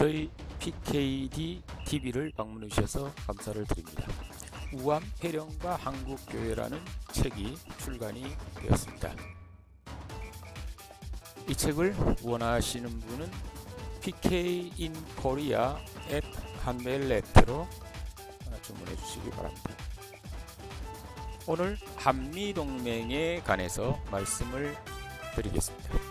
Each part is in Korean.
저희 PKD TV를 방문해 주셔서 감사를 드립니다. 우암 폐령과 한국교회라는 책이 출간이 되었습니다. 이 책을 원하시는 분은 PK in Korea at 한멜레트로 주문해 주시기 바랍니다. 오늘 한미 동맹에 관해서 말씀을 드리겠습니다.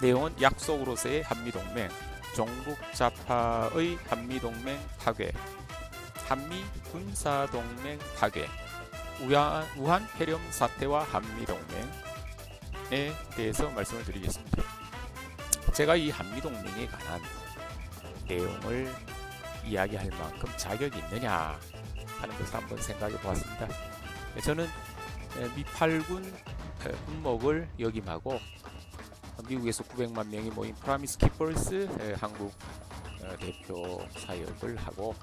내용은 약속으로서의 한미 동맹, 종북 좌파의 한미 동맹 파괴, 한미 군사 동맹 파괴, 우한, 우한 폐렴 사태와 한미 동맹에 대해서 말씀을 드리겠습니다. 제가 이 한미 동맹에 관한 내용을 이야기할 만큼 자격이 있느냐 하는 것을 한번 생각해 보았습니다. 저는 미팔군 훈목을 역임하고 미국에서 900만 명이 모인 프라미스 키퍼스 한국 대표 사역을 하고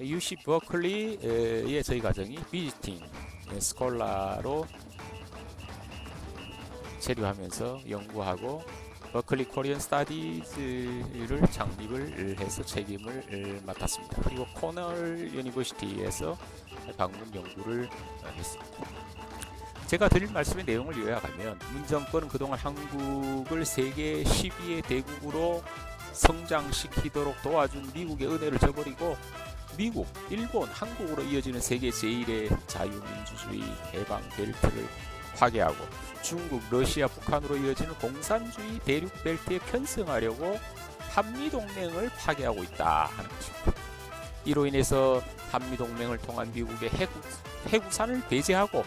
UC 버클리의 저희 가정이 비지팅 스콜라로 체류하면서 연구하고 버클리 코리안 스타디즈를 창립을 해서 책임을 맡았습니다. 그리고 코널 유니버시티에서 방문 연구를 했습니다. 제가 드릴 말씀의 내용을 요약하면 문정권은 그동안 한국을 세계 12의 대국으로 성장시키도록 도와준 미국의 은혜를 저버리고 미국, 일본, 한국으로 이어지는 세계 제1의 자유민주주의 해방 벨트를 파괴하고 중국, 러시아, 북한으로 이어지는 공산주의 대륙 벨트에 편승하려고 한미 동맹을 파괴하고 있다 하는 것입니다. 이로 인해서 한미 동맹을 통한 미국의 해구, 해구산을 배제하고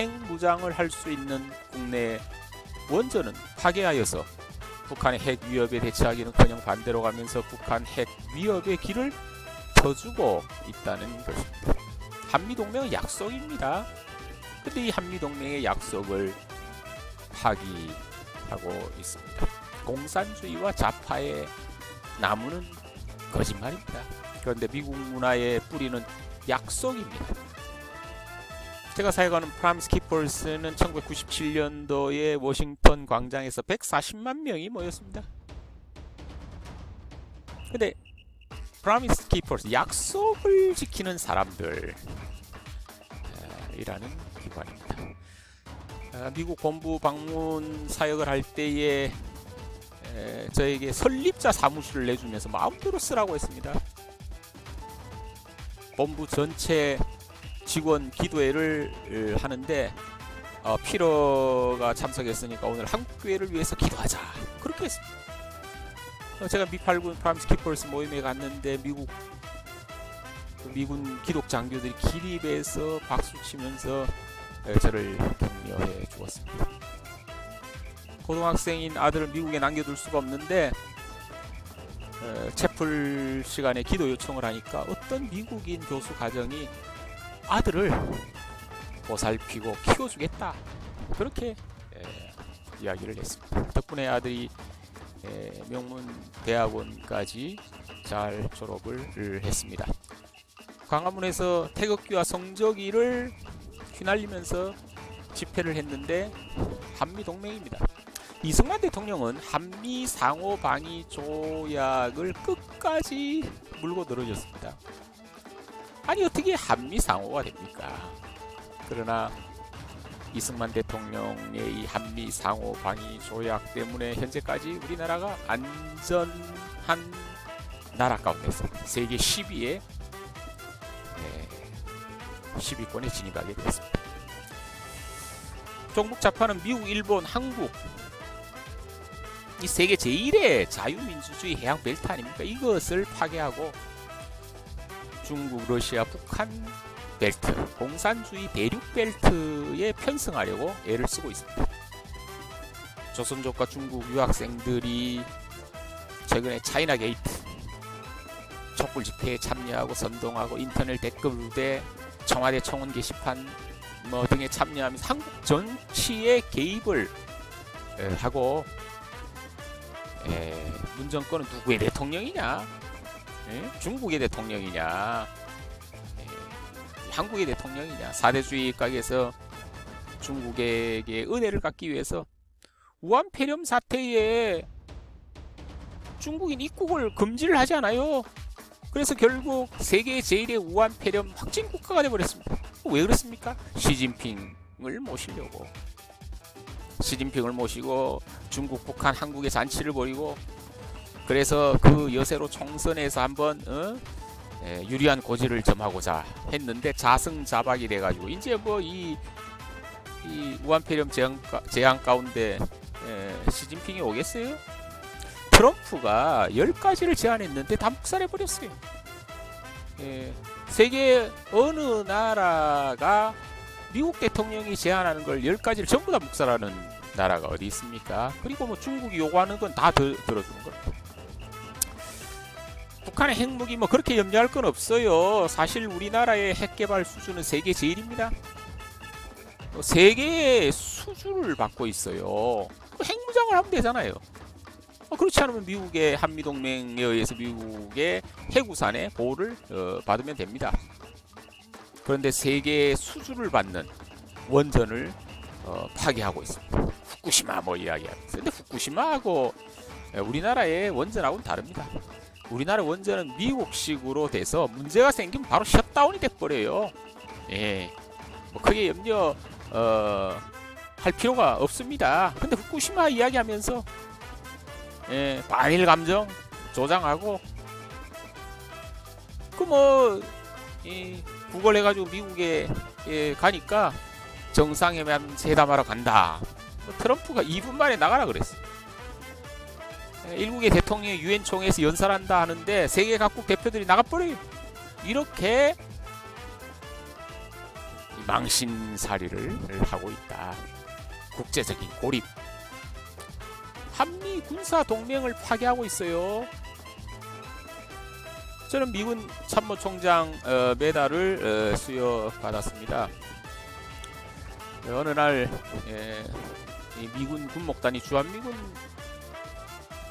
핵무장을 할 수 있는 국내 원전은 파괴하여서 북한의 핵 위협에 대처하기는커녕 반대로 가면서 북한 핵 위협의 길을 터주고 있다는 것입니다. 한미 동맹은 약속입니다. 근데 이 한미 동맹의 약속을 파기하고 있습니다. 공산주의와 좌파의 나무는 거짓말입니다. 그런데 미국 문화의 뿌리는 약속입니다. 제가 사역하는 프라미스 키퍼스는 1997년도에 워싱턴 광장에서 140만 명이 모였습니다. 근데 프라미스 키퍼스 약속을 지키는 사람들 이라는 기관입니다. 미국 본부 방문 사역을 할 때에 저에게 설립자 사무실을 내주면서 마음대로 쓰라고 했습니다. 본부 전체 직원 기도회를 하는데 어, 피러가 참석했으니까 오늘 한국교회를 위해서 기도하자 그렇게 했습니다. 어, 제가 미팔군 프람스 키퍼스 모임에 갔는데 미국 미군 기독 장교들이 기립해서 박수 치면서 저를 격려해 주었습니다. 고등학생인 아들을 미국에 남겨둘 수가 없는데 어, 채플 시간에 기도 요청을 하니까 어떤 미국인 교수 가정이 아들을 보살피고 키워주겠다 그렇게 에, 이야기를 했습니다. 덕분에 아들이 에, 명문 대학원까지 잘 졸업을 했습니다. 광화문에서 태극기와 성적기를 휘날리면서 집회를 했는데 한미 동맹입니다. 이승만 대통령은 한미 상호 방위 조약을 끝까지 물고 늘어졌습니다. 아니 어떻게 한미 상호가 됩니까? 그러나 이승만 대통령의 이 한미 상호 방위 조약 때문에 현재까지 우리나라가 안전한 나라 가운데서 세계 10위에 10위권에 진입하게 되었습니다. 종북 좌파는 미국, 일본, 한국 이 세계 제1의 자유민주주의 해양 벨트 아닙니까? 이것을 파괴하고 중국, 러시아, 북한 벨트, 공산주의 대륙 벨트에 편승하려고 애를 쓰고 있습니다. 조선족과 중국 유학생들이 최근에 차이나 게이트 촛불 집회에 참여하고 선동하고 인터넷 댓글 부대 청와대 청원 게시판 뭐 등에 참여하면서 한국 정치에 개입을 에, 하고 에, 문정권은 누구의 대통령이냐? 에? 중국의 대통령이냐? 에, 한국의 대통령이냐? 사대주의 각에서 중국에게 은혜를 갚기 위해서 우한 폐렴 사태에 중국인 입국을 금지를 하지 않아요. 그래서 결국 세계 제일의 우한 폐렴 확진 국가가 돼버렸습니다. 왜 그렇습니까? 시진핑을 모시려고. 시진핑을 모시고 중국, 북한, 한국의 잔치를 벌이고 그래서 그 여세로 총선에서 한번 어? 예, 유리한 고지를 점하고자 했는데 자승자박이 돼가지고 이제 뭐이이 우한폐렴 재앙, 가- 재앙 가운데 예, 시진핑이 오겠어요? 트럼프가 10가지를 제안했는데 다 묵살해버렸어요. 예, 세계 어느 나라가 미국 대통령이 제안하는 걸 10가지를 전부 다 묵살하는 나라가 어디 있습니까? 그리고 뭐 중국이 요구하는 건 다 들어주는 겁니다. 북한의 핵무기 뭐 그렇게 염려할 건 없어요. 사실 우리나라의 핵 개발 수준은 세계 제일입니다. 어, 세계의 수주를 받고 있어요. 그 핵무장을 하면 되잖아요. 어, 그렇지 않으면 미국의 한미동맹에 의해서 미국의 핵우산의 보호를 어, 받으면 됩니다. 그런데 세계의 수주를 받는 원전을 어, 파괴하고 있습니다. 후쿠시마 뭐 이야기하면서. 근데 후쿠시마하고 에, 우리나라의 원전하고는 다릅니다. 우리나라 원전은 미국식으로 돼서 문제가 생기면 바로 셧다운이 돼버려요. 예. 뭐 크게 염려 어, 할 필요가 없습니다. 근데 후쿠시마 이야기하면서 예, 반일 감정 조장하고 그뭐 구걸 해가지고 미국에 예, 가니까 정상회담 회담하러 간다. 뭐 트럼프가 2분 만에 나가라 그랬어. 예, 일국의 대통령이 유엔 총회에서 연설한다 하는데 세계 각국 대표들이 나가버려요. 이렇게 이 망신살이를 하고 있다. 국제적인 고립. 한미 군사 동맹을 파괴하고 있어요. 저는 미군 참모총장 어, 메달을 어, 수여받았습니다. 어느 날 예, 이 미군 군목단이 주한미군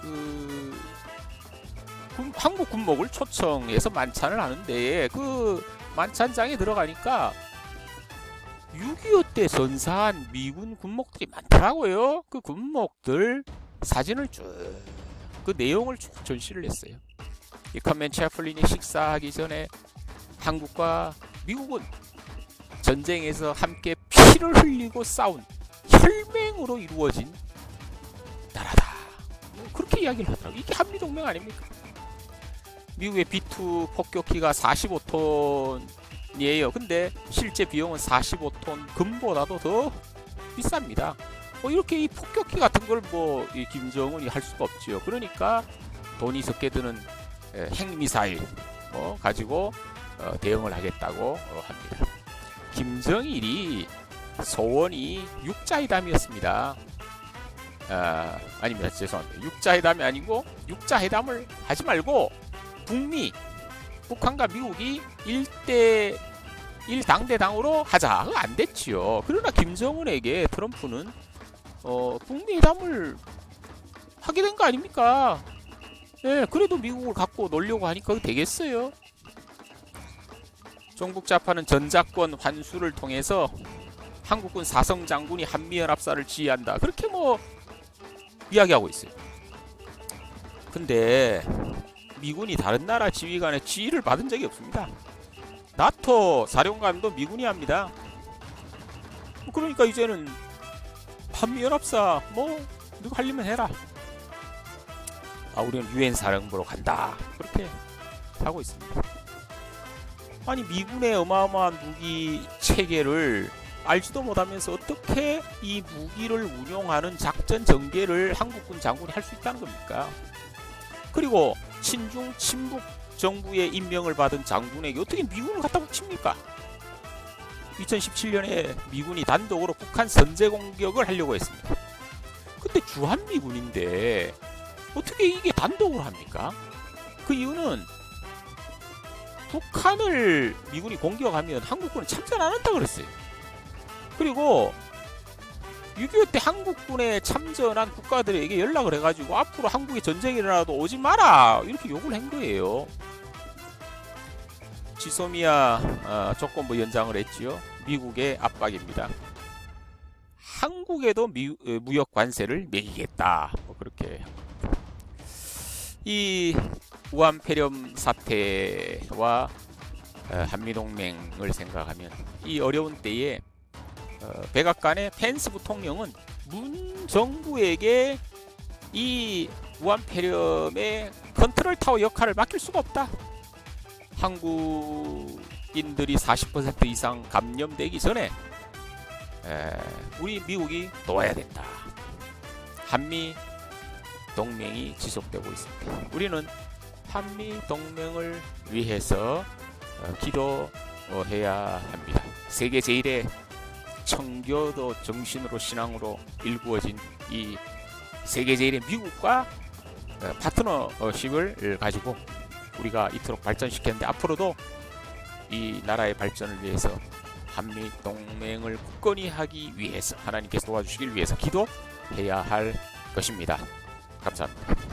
그 군- 한국 군목을 초청해서 만찬을 하는데 그 만찬장에 들어가니까 6.25 때 전사한 미군 군목들이 많더라고요. 그 군목들 사진을 쭉 그 내용을 쭉 전시를 했어요. 이 커맨 채플린이 식사하기 전에 한국과 미국은 전쟁에서 함께 피를 흘리고 싸운 혈맹으로 이루어진. 뭐 그렇게 이야기를 하더라고요. 이게 한미동맹 아닙니까? 미국의 B2 폭격기가 45톤이에요. 근데 실제 비용은 45톤 금보다도 더 비쌉니다. 뭐 이렇게 이 폭격기 같은 걸뭐 김정은이 할 수가 없지요. 그러니까 돈이 적게 드는 에, 핵미사일 뭐 가지고 어, 대응을 하겠다고 어, 합니다. 김정일이 소원이 육자회담이었습니다. 아, 아닙니다. 죄송합니다. 육자회담이 아니고 육자회담을 하지 말고 북미 북한과 미국이 1대 1당대당으로 하자. 안 됐지요. 그러나 김정은에게 트럼프는 어, 북미 회담을 하게 된 거 아닙니까? 예, 그래도 미국을 갖고 놀려고 하니까 되겠어요? 종북 좌파는 전작권 환수를 통해서 한국군 사성 장군이 한미연합사를 지휘한다. 그렇게 뭐 이야기하고 있어요. 근데 미군이 다른 나라 지휘관의 지휘를 받은 적이 없습니다. 나토 사령관도 미군이 합니다. 그러니까 이제는 한미연합사 뭐 누가 하려면 해라. 아 우리는 유엔 사령부로 간다. 그렇게 하고 있습니다. 아니 미군의 어마어마한 무기 체계를 알지도 못하면서 어떻게 이 무기를 운용하는 작전 전개를 한국군 장군이 할 수 있다는 겁니까? 그리고 친중 친북 정부의 임명을 받은 장군에게 어떻게 미군을 갖다 붙입니까? 2017년에 미군이 단독으로 북한 선제 공격을 하려고 했습니다. 근데 주한미군인데 어떻게 이게 단독으로 합니까? 그 이유는 북한을 미군이 공격하면 한국군은 참전 안 한다 그랬어요. 그리고 6.25 때 한국군에 참전한 국가들에게 연락을 해가지고 앞으로 한국에 전쟁이 일어나도 오지 마라 이렇게 욕을 한 거예요. 지소미아 어, 조건부 연장을 했지요. 미국의 압박입니다. 한국에도 미, 어, 무역 관세를 매기겠다. 뭐 그렇게 이 우한 폐렴 사태와 어, 한미 동맹을 생각하면 이 어려운 때에 어, 백악관의 펜스 부통령은 문 정부에게 이 우한 폐렴의 컨트롤 타워 역할을 맡길 수가 없다. 한국인들이 40% 이상 감염되기 전에 에, 우리 미국이 도와야 된다. 한미 동맹이 지속되고 있습니다. 우리는 한미 동맹을 위해서 어, 기도해야 합니다. 세계 제일의 청교도 정신으로 신앙으로 일구어진 이 세계 제일의 미국과 어, 파트너십을 가지고 우리가 이토록 발전시켰는데 앞으로도 이 나라의 발전을 위해서 한미 동맹을 굳건히 하기 위해서 하나님께서 도와주시길 위해서 기도해야 할 것입니다. 감사합니다.